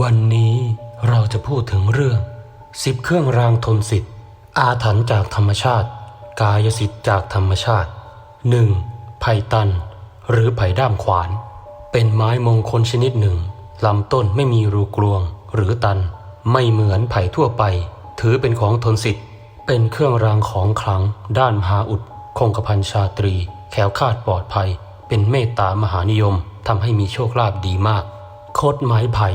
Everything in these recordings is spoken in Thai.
วันนี้เราจะพูดถึงเรื่องสิบเครื่องรางทนสิทธิ์อาถรรพ์จากธรรมชาติ กายสิทธิ์จากธรรมชาติ 1. ไผ่ตัน หรือไผ่ด้ามขวาน เป็นไม้มงคลชนิดหนึ่งลำต้นไม่มีรูกลวง หรือตัน ไม่เหมือนไผ่ทั่วไป ถือเป็นของทนสิทธิ์ เป็นเครื่องรางของขลัง ด้านมหาอุดคงกระพันชาตรี แขวคาดปลอดภัย เป็นเมตตามหานิยมทำให้มีโชคลาภดีมาก โคดไม้ไผ่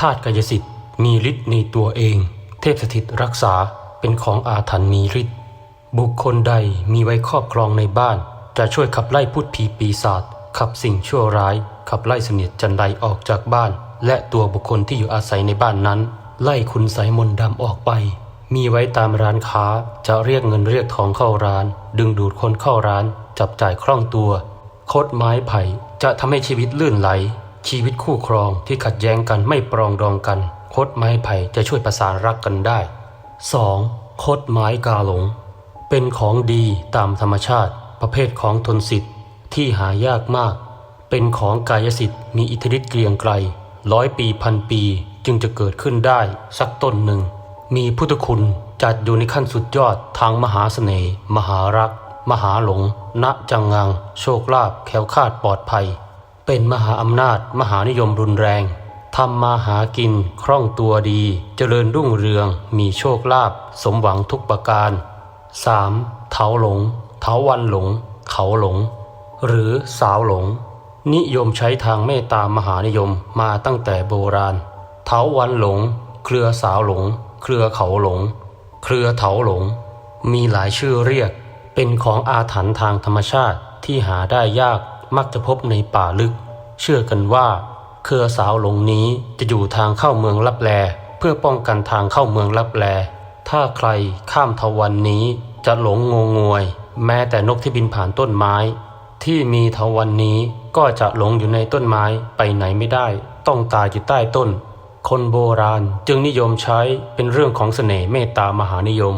ธาตุกายสิทธิ์มีฤทธิ์ในตัวเอง เทพสถิตรักษาเป็นของอาถรรพ์มีฤทธิ์บุคคลใดมีไว้ครอบครองในบ้าน จะช่วยขับไล่พูดผีปีศาจขับสิ่งชั่วร้าย ขับไล่เสนียดจันไดออกจากบ้าน และตัวบุคคลที่อยู่อาศัยในบ้านนั้น ไล่คุณไสยมนต์ดำออกไป มีไว้ตามร้านค้าจะเรียกเงินเรียกทองเข้าร้าน ดึงดูดคนเข้าร้าน จับจ่ายคล่องตัวโคดไม้ไผ่จะทำให้ชีวิตลื่นไหล ชีวิตคู่ครองที่ขัดแย้งกันไม่ปรองดองกันโคดไม้ไผ่จะช่วยประสานรักกันได้ 2. โคดไม้กาหลง เป็นของดีตามธรรมชาติ ประเภทของทนสิทธิ์ที่หายากมาก เป็นของกายสิทธิ์มีอิทธิฤทธิ์เกรียงไกลร้อยปีพันปีจึงจะเกิดขึ้นได้สักต้นหนึ่ง มีพุทธคุณจัดอยู่ในขั้นสุดยอดทางมหาเสน่ห์มหารัก มหาหลง ณจังงัง โชคลาภแควคาดปลอดภัย เป็นมหาอำนาจมหานิยมรุนแรงทำมาหากินคล่องตัวดี เจริญรุ่งเรือง มีโชคลาภสมหวังทุกประการ 3. เถาหลง เถาวันหลง เขาหลง หรือสาวหลง นิยมใช้ทางเมตตามหานิยมมาตั้งแต่โบราณ เถาวันหลง เครือสาวหลง เครือเขาหลง เครือเถาหลง มีหลายชื่อเรียก เป็นของอาถรรพ์ทางธรรมชาติที่หาได้ยาก มักจะพบในป่าลึก เชื่อกันว่า เครือสาวหลงนี้จะอยู่ทางเข้าเมืองลับแล เพื่อป้องกันทางเข้าเมืองลับแล ถ้าใครข้ามทวันนี้จะหลงงงงวย แม้แต่นกที่บินผ่านต้นไม้ ที่มีทวันนี้ก็จะหลงอยู่ในต้นไม้ไปไหนไม่ได้ ต้องตายอยู่ใต้ต้น คนโบราณจึงนิยมใช้เป็นเรื่องของเสน่ห์เมตตามหานิยม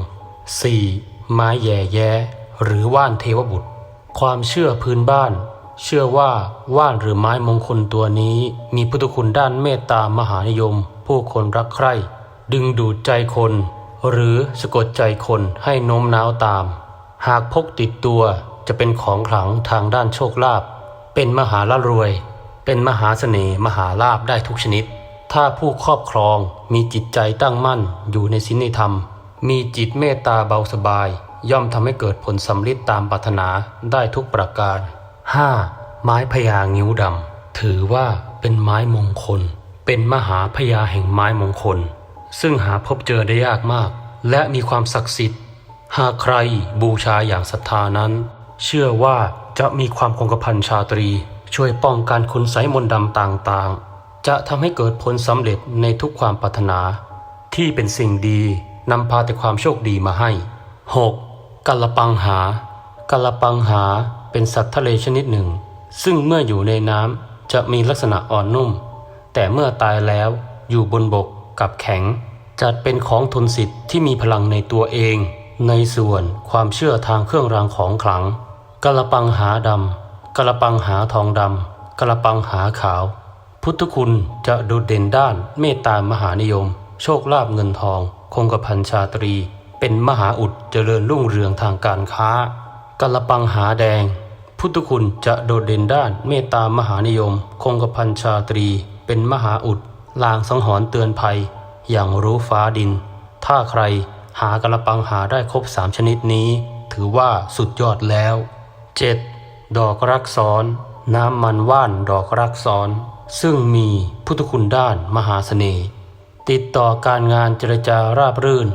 4. ไม้แย่แย้หรือว่านเทวบุตร ความเชื่อพื้นบ้าน เชื่อว่าว่านหรือไม้มงคลตัวนี้ มีพุทธคุณด้านเมตตามหานิยม ผู้คนรักใคร่ดึงดูดใจคน หรือสะกดใจคนให้โน้มน้าวตาม หากพกติดตัวจะเป็นของขลังทางด้านโชคลาภเป็นมหาละรวย เป็นมหาเสน่ห์มหาลาภได้ทุกชนิด ถ้าผู้ครอบครองมีจิตใจตั้งมั่นอยู่ในศีลในธรรม มีจิตเมตตาเบาสบาย ย่อมทำให้เกิดผลสำลิดตามปรารถนาได้ทุกประการ 5. ไม้พญางิ้วดำถือว่าเป็นไม้มงคล เป็นมหาพญาแห่งไม้มงคล ซึ่งหาพบเจอได้ยากมาก และมีความศักดิ์สิทธิ์ หากใครบูชาอย่างศรัทธานั้น เชื่อว่าจะมีความคงกระพันชาตรี ช่วยป้องกันคุณไสมนดำต่างๆ จะทำให้เกิดผลสำเร็จในทุกความปรารถนา ที่เป็นสิ่งดีนำพาแต่ความโชคดีมาให้ 6. กัลปังหากัลปังหา เป็นสัตว์ทะเลชนิดหนึ่ง ซึ่งเมื่ออยู่ในน้ำจะมีลักษณะอ่อนนุ่ม แต่เมื่อตายแล้วอยู่บนบกกับแข็ง จัดเป็นของทนสิทธิ์ที่มีพลังในตัวเอง ในส่วนความเชื่อทางเครื่องรางของขลังกะละปังหาดำกะละปังหาทองดำกะละปังหาขาว พุทธคุณจะโดดเด่นด้านเมตตามหานิยม โชคลาภเงินทอง คงกระพันชาตรี เป็นมหาอุดเจริญรุ่งเรืองทางการค้ากะละปังหาแดง พุทธคุณจะโดดเด่นด้านเมตตามหานิยม คงกระพันชาตรี เป็นมหาอุดลางสังหรณ์เตือนภัย อย่างรู้ฟ้าดิน ถ้าใครหากระปังหาได้ครบสามชนิดนี้ ถือว่าสุดยอดแล้ว 7. ดอกรักซ้อน น้ำมันว่านดอกรักซ้อน ซึ่งมีพุทธคุณด้านมหาเสน่ห์ติดต่อการงานเจรจาราบรื่น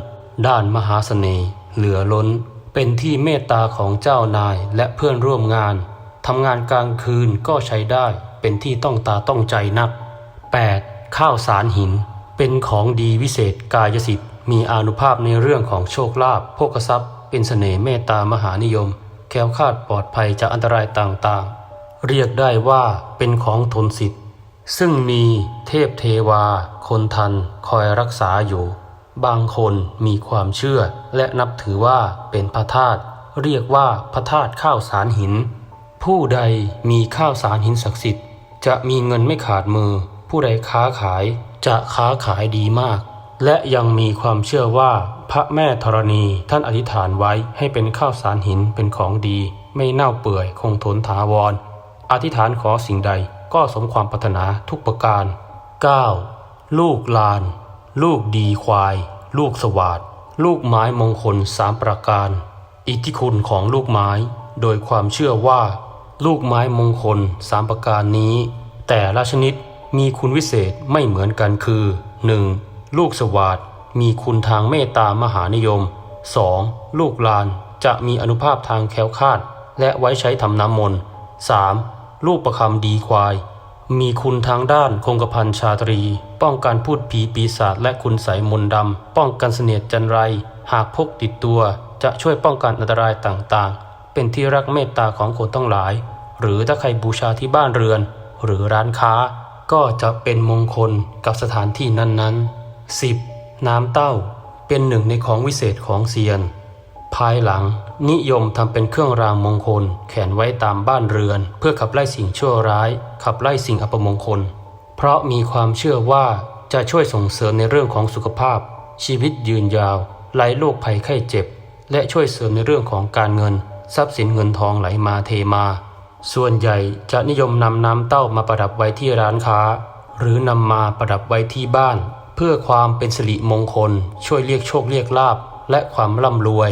ด้านมหาเสน่ห์เหลือล้น เป็นที่เมตตาของเจ้านายและเพื่อนร่วมงานทำงานกลางคืนก็ใช้ได้เป็นที่ต้องตาต้องใจนัก 8. ข้าวสารหิน เป็นของดีวิเศษกายสิทธิ์ มีอานุภาพในเรื่องของโชคลาภโภคทรัพย์ เป็นเสน่ห์เมตตามหานิยม แคล้วคลาดปลอดภัยจากอันตรายต่างๆ เรียกได้ว่าเป็นของทนสิทธิ์ ซึ่งมีเทพเทวา คนทันคอยรักษาอยู่ บางคนมีความเชื่อและนับถือว่าเป็นพระธาตุเรียกว่าพระธาตุข้าวสารหิน ผู้ใดมีข้าวสารหินศักดิ์สิทธิ์ จะมีเงินไม่ขาดมือ ผู้ใดค้าขายจะค้าขายดีมาก และยังมีความเชื่อว่าพระแม่ธรณีท่านอธิษฐานไว้ให้เป็นข้าวสารหินเป็นของดี ไม่เน่าเปื่อยคงทนถาวร อธิษฐานขอสิ่งใดก็สมความปรารถนาทุกประการ 9. ลูกลาน ลูกดีควาย ลูกสวาดลูกไม้มงคลสามประการ อิทธิคุณของลูกไม้ โดยความเชื่อว่า ลูกไม้มงคลสามประการนี้ แต่ละชนิดมีคุณวิเศษไม่เหมือนกันคือ 1. ลูกสวาดมีคุณทางเมตตามหานิยม 2. ลูกลานจะมีอนุภาพทางแคล้วคลาด และไว้ใช้ทำน้ำมนต์ 3. ลูกประคำดีควาย มีคุณทางด้านคงกระพันชาตรี ป้องกันพูดผีปีศาจและคุณใสยมนต์ดำ ป้องกันเสนียดจันไร หากพกติดตัว จะช่วยป้องกันอันตรายต่างๆ เป็นที่รักเมตตาของคนต้องหลาย หรือถ้าใครบูชาที่บ้านเรือน หรือร้านค้า ก็จะเป็นมงคลกับสถานที่นั้นๆ 10. น้ำเต้า เป็นหนึ่งในของวิเศษของเซียน ภายหลังนิยมทำเป็นเครื่องรางมงคล แขวนไว้ตามบ้านเรือน เพื่อขับไล่สิ่งชั่วร้าย ขับไล่สิ่งอัปมงคล เพราะมีความเชื่อว่าจะช่วยส่งเสริมในเรื่องของสุขภาพ ชีวิตยืนยาวไร้โรคภัยไข้เจ็บ และช่วยเสริมในเรื่องของการเงิน ทรัพย์สินเงินทองไหลมาเทมา ส่วนใหญ่จะนิยมนำน้ำเต้ามาประดับไว้ที่ร้านค้า หรือนำมาประดับไว้ที่บ้าน เพื่อความเป็นสิริมงคล ช่วยเรียกโชคเรียกลาบและความร่ำรวย